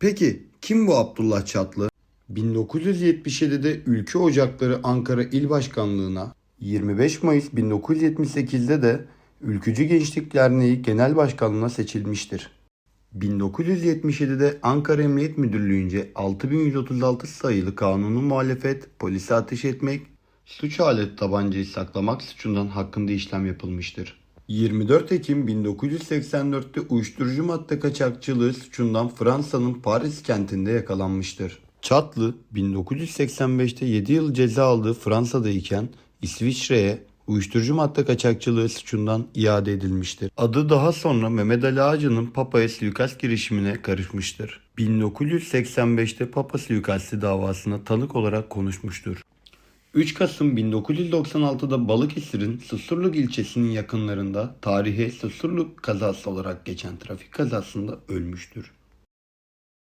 Peki kim bu Abdullah Çatlı? 1977'de Ülke Ocakları Ankara İl Başkanlığı'na, 25 Mayıs 1978'de de Ülkücü Gençlik Derneği Genel Başkanlığı'na seçilmiştir. 1977'de Ankara Emniyet Müdürlüğü'nce 6136 sayılı kanunu muhalefet, polise ateş etmek, suç aleti tabancayı saklamak suçundan hakkında işlem yapılmıştır. 24 Ekim 1984'te uyuşturucu madde kaçakçılığı suçundan Fransa'nın Paris kentinde yakalanmıştır. Çatlı 1985'te 7 yıl ceza aldığı Fransa'dayken İsviçre'ye uyuşturucu madde kaçakçılığı suçundan iade edilmiştir. Adı daha sonra Mehmet Ali Ağacı'nın Papa'ya suikast girişimine karışmıştır. 1985'te Papa suikasti davasına tanık olarak konuşmuştur. 3 Kasım 1996'da Balıkesir'in Susurluk ilçesinin yakınlarında tarihe Susurluk kazası olarak geçen trafik kazasında ölmüştür.